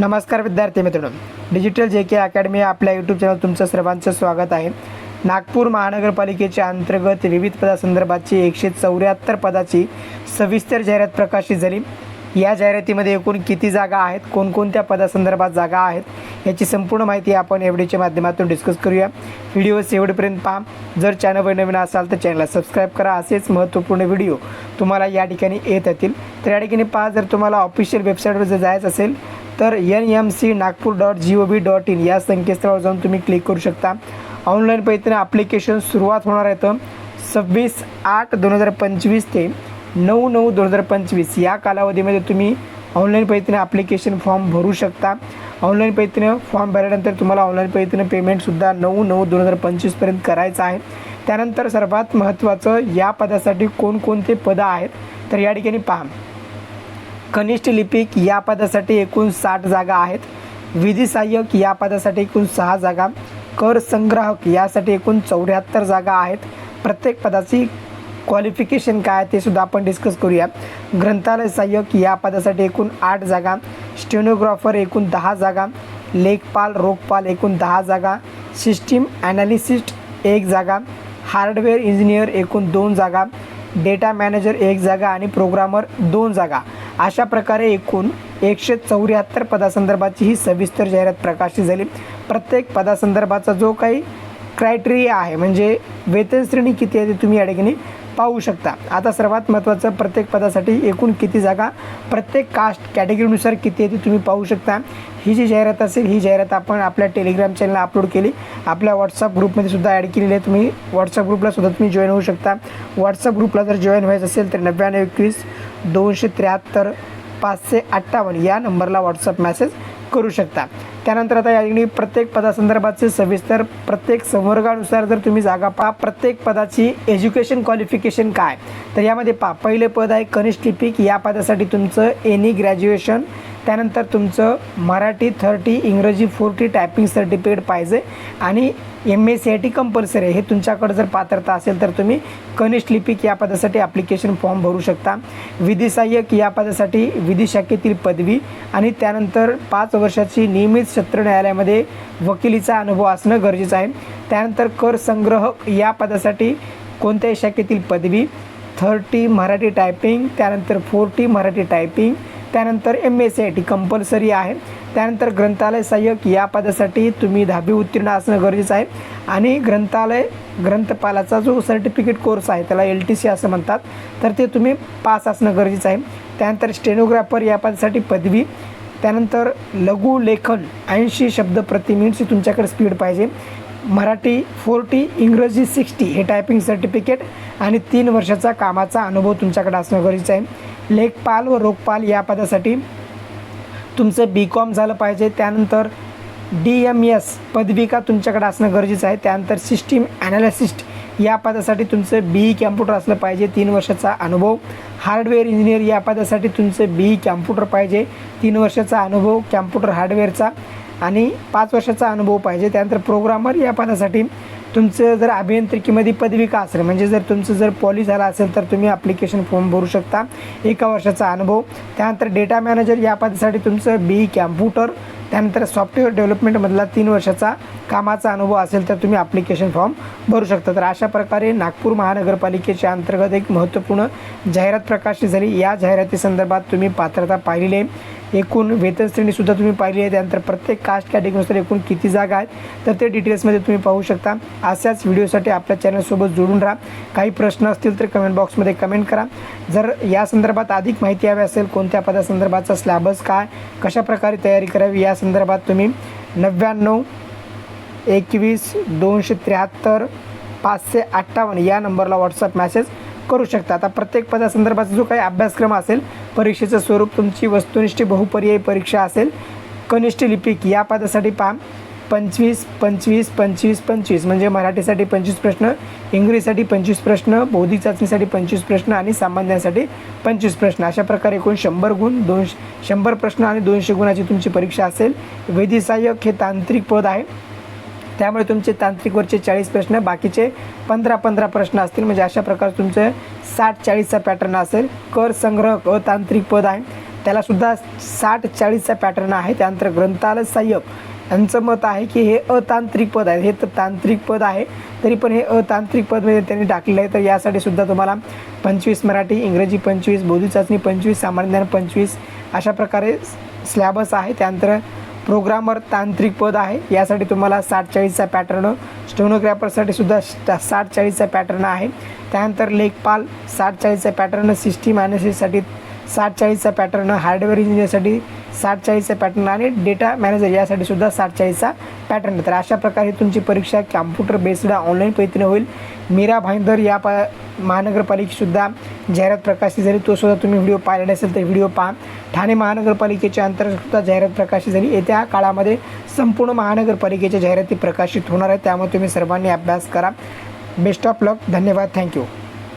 नमस्कार विद्यार्थी मित्रांनो. डिजिटल जे के अकॅडमी आपल्या यूट्यूब चॅनल तुमचं सर्वांचं स्वागत आहे. नागपूर महानगरपालिकेच्या अंतर्गत विविध पदासंदर्भाची एकशे चौऱ्याहत्तर पदाची सविस्तर जाहिरात प्रकाशित झाली. या जाहिरातीमध्ये एकूण किती जागा आहेत कोणकोणत्या पदासंदर्भात जागा आहेत याची संपूर्ण माहिती आपण एवढीच्या माध्यमातून डिस्कस करूया. व्हिडिओ शेवटपर्यंत पहा. जर चॅनलवर नवीन असाल तर चॅनलला सबस्क्राईब करा. असेच महत्त्वपूर्ण व्हिडिओ तुम्हाला या ठिकाणी येत येतील तर या ठिकाणी पहा जर तुम्हाला ऑफिशियल वेबसाईटवर जर जायचं असेल तर N M C Nagpur dot G O V dot in या संकेतस्थळावर जाऊन तुम्ही क्लिक करू शकता. ऑनलाईन पद्धतीने ॲप्लिकेशन सुरुवात होणार आहे तर सव्वीस आठ दोन हजार पंचवीस ते नऊ नऊ दोन हजार पंचवीस या कालावधीमध्ये तुम्ही ऑनलाईन पद्धतीने ॲप्लिकेशन फॉर्म भरू शकता. ऑनलाईन पद्धतीनं फॉर्म भरल्यानंतर तुम्हाला ऑनलाईन पद्धतीनं पेमेंटसुद्धा नऊ नऊ दोन हजार पंचवीसपर्यंत करायचं आहे. त्यानंतर सर्वात महत्त्वाचं या पदासाठी कोणकोणते पदं आहेत? तर या ठिकाणी पहा. कनिष्ठ लिपिक या पदासाठी एकूण साठ जागा आहेत. विधी सहाय्यक या पदासाठी एकूण सहा जागा. कर संग्राहक यासाठी एकूण चौऱ्याहत्तर जागा आहेत. प्रत्येक पदाची क्वालिफिकेशन काय आहे ते सुद्धा आपण डिस्कस करूया. ग्रंथालय सहाय्यक या पदासाठी एकूण आठ जागा. स्टेनोग्राफर एकूण दहा जागा. लेखपाल रोखपाल एकूण दहा जागा. सिस्टीम ॲनालिसिस्ट एक जागा. हार्डवेअर इंजिनियर एकूण दोन जागा. डेटा मॅनेजर एक जागा आणि प्रोग्रामर दोन जागा. अशा प्रकारे एकूण एकशे चौऱ्याहत्तर पदासंदर्भाची ही सविस्तर जाहिरात प्रकाशित झाली. प्रत्येक पदासंदर्भाचा जो काही क्रायटेरिया आहे म्हणजे वेतन श्रेणी किती आहे ते तुम्ही या ठिकाणी पाहू शकता. आता सर्वात महत्त्वाचं प्रत्येक पदासाठी एकूण किती जागा प्रत्येक कास्ट कॅटेगरीनुसार किती आहे ते तुम्ही पाहू शकता. ही जी जाहिरात असेल ही जाहिरात आपण आपल्या टेलिग्राम चॅनलला अपलोड केली. आपल्या व्हॉट्सअप ग्रुपमध्ये सुद्धा ॲड केलेली आहे. तुम्ही व्हॉट्सअप ग्रुपला सुद्धा तुम्ही जॉईन होऊ शकता. व्हॉट्सअप ग्रुपला जर जॉईन व्हायचं असेल तर नव्याण्णव एकवीस दोनशे त्र्याहत्तर पाचशे अठ्ठावन्न या नंबरला व्हॉट्सअप मेसेज करू शकता. त्यानंतर आता या ठिकाणी प्रत्येक पदासंदर्भातचे सविस्तर प्रत्येक संवर्गानुसार जर तुम्ही जागा पहा प्रत्येक पदाची एज्युकेशन क्वालिफिकेशन काय? तर यामध्ये पहा पहिले पद आहे कनिष्ठ लिपिक. या पदासाठी तुमचं एनी ग्रॅज्युएशन त्यानंतर तुमचं मराठी थर्टी इंग्रजी फोर्टी टायपिंग सर्टिफिकेट पाहिजे. आणि M S C I T compulsory आहे. हे तुमच्याकडे जर पात्रता असेल तर तुम्ही कनिष्ठ लिपिक या पदासाठी ॲप्लिकेशन फॉर्म भरू शकता. विधी सहाय्यक या पदासाठी विधी शाखेतील पदवी. आणि त्यानंतर पाच वर्षाची नियमित सत्र न्यायालयामध्ये वकिलीचा अनुभव असणं गरजेचं आहे. त्यानंतर कर संग्रहक या पदासाठी कोणत्याही शाखेतील पदवी. थर्टी मराठी टायपिंग त्यानंतर फोर्टी मराठी टायपिंग त्यानंतर M S C I T compulsory आहे. त्यानंतर ग्रंथालय सहाय्यक या पदासाठी तुम्ही दहावी उत्तीर्ण असणं गरजेचं आहे. आणि ग्रंथालय ग्रंथपालाचा जो सर्टिफिकेट कोर्स आहे त्याला एल टी सी असं म्हणतात. तर ते तुम्ही पास असणं गरजेचं आहे. त्यानंतर स्टेनोग्राफर या पदासाठी पदवी. त्यानंतर लघु लेखन ऐंशी शब्द प्रति मिनिटची तुमच्याकडे स्पीड पाहिजे. मराठी फोर्टी इंग्रजी सिक्स्टी हे टायपिंग सर्टिफिकेट आणि तीन वर्षाचा कामाचा अनुभव तुमच्याकडे असणं गरजेचं आहे. लेखपाल व रोखपाल या पदासाठी तुमचं बी कॉम झालं पाहिजे. त्यानंतर डी एम एस पदविका तुमच्याकडे असणं गरजेचं आहे. त्यानंतर सिस्टीम ॲनालिसिस्ट या पदासाठी तुमचं बी ई कॅम्प्युटर असलं पाहिजे. तीन वर्षाचा अनुभव. हार्डवेअर इंजिनियर या पदासाठी तुमचं बी ई कॅम्प्युटर पाहिजे. तीन वर्षाचा अनुभव कॅम्प्युटर हार्डवेअरचा आणि पाच वर्षाचा अनुभव पाहिजे. त्यानंतर प्रोग्रामर या पदासाठी तुमचं जर अभियांत्रिकीमध्ये पदविका असेल म्हणजे जर तुमचं जर पॉली झाला असेल तर तुम्ही ॲप्लिकेशन फॉर्म भरू शकता. एका वर्षाचा अनुभव. त्यानंतर डेटा मॅनेजर या पदासाठी तुमचं बी कॅम्प्युटर त्यानंतर सॉफ्टवेअर डेव्हलपमेंटमधला तीन वर्षाचा कामाचा अनुभव असेल तर तुम्ही ॲप्लिकेशन फॉर्म भरू शकता. तर अशा प्रकारे नागपूर महानगरपालिकेच्या अंतर्गत एक महत्त्वपूर्ण जाहिरात प्रकाशित झाली. या जाहिराती संदर्भात तुम्ही पात्रता पाहिलेली आहे. एकूण वेतन श्रेणीसुद्धा तुम्ही पाहिली आहे. त्यानंतर प्रत्येक कास्ट कॅटेगरीनुसार एकूण किती जागा आहेत तर ते डिटेल्समध्ये तुम्ही पाहू शकता. अशाच व्हिडिओसाठी आपल्या चॅनलसोबत जोडून राहा. काही प्रश्न असतील तर कमेंट बॉक्समध्ये कमेंट करा. जर या संदर्भात अधिक माहिती हवी असेल कोणत्या पदासंदर्भाचा स्लॅबस काय कशाप्रकारे तयारी करावी या संदर्भात तुम्ही नव्याण्णव एकवीस दोनशे त्र्याहत्तर पाचशे अठ्ठावन्न या नंबरला व्हॉट्सअप मॅसेज करू शकता. आता प्रत्येक पदासंदर्भाचा जो काही अभ्यासक्रम असेल परीक्षेचं स्वरूप तुमची वस्तुनिष्ठ बहुपर्यायी परीक्षा असेल कनिष्ठ लिपिक या पदासाठी पहा. पंचवीस पंचवीस पंचवीस पंचवीस. म्हणजे मराठीसाठी पंचवीस प्रश्न इंग्रजीसाठी पंचवीस प्रश्न बौद्धिक चाचणीसाठी पंचवीस प्रश्न आणि सामान्यांसाठी पंचवीस प्रश्न. अशा प्रकारे एकूण शंभर गुण दोनशे शंभर प्रश्न आणि दोनशे गुणाची तुमची परीक्षा असेल. वैधी सहाय्यक हे तांत्रिक पद आहे. त्यामुळे तुमचे तांत्रिकवरचे चाळीस प्रश्न बाकीचे पंधरा पंधरा प्रश्न असतील. म्हणजे अशा प्रकारे तुमचं साठ चाळीसचा पॅटर्न असेल. कर संग्रह अतांत्रिक पद आहे. त्यालासुद्धा साठ चाळीसचा पॅटर्न आहे. त्यानंतर ग्रंथालय सहाय्यक यांचं मत आहे की हे अतांत्रिक पद आहे. हे तर तांत्रिक पद आहे. तरी पण हे अतांत्रिक म्हणजे त्यांनी टाकलेलं आहे. तर यासाठी सुद्धा तुम्हाला पंचवीस मराठी इंग्रजी पंचवीस बोधी चाचणी पंचवीस सामान्य ज्ञान पंचवीस अशा प्रकारे स्लॅबस आहे. त्यानंतर प्रोग्रामर तांत्रिक पद आहे. यासाठी तुम्हाला साठ चाळीसचा पॅटर्न स्टोनोग्राफरसाठी सुद्धा साठ चाळीसचा पॅटर्न आहे. त्यानंतर लेखपाल साठ चाळीसचा पॅटर्न सिस्टीम अनालिसिससाठी साठ चाळीसचा पॅटर्न हार्डवेअर इंजिनिअरसाठी साठ चाळीसचा पॅटर्न आणि डेटा मॅनेजर यासाठी सुद्धा साठ चाळीसचा पॅटर्न तर अशा प्रकारे तुमची परीक्षा कॅम्प्युटर बेस्ड ऑनलाईन पद्धतीने होईल. मीरा भाईंदर या प महानगरपालिकेसुद्धा जाहिरात प्रकाशित झाली. तो सुद्धा तुम्ही व्हिडिओ पाहिलेला असेल तर व्हिडिओ पहा. ठाणे महानगरपालिकेच्या अंतर्गतसुद्धा जाहिरात प्रकाशित झाली. येत्या काळामध्ये संपूर्ण महानगरपालिकेच्या जाहिराती प्रकाशित होणार आहेत. त्यामुळे तुम्ही सर्वांनी अभ्यास करा. बेस्ट ऑफ लक धन्यवाद. थँक्यू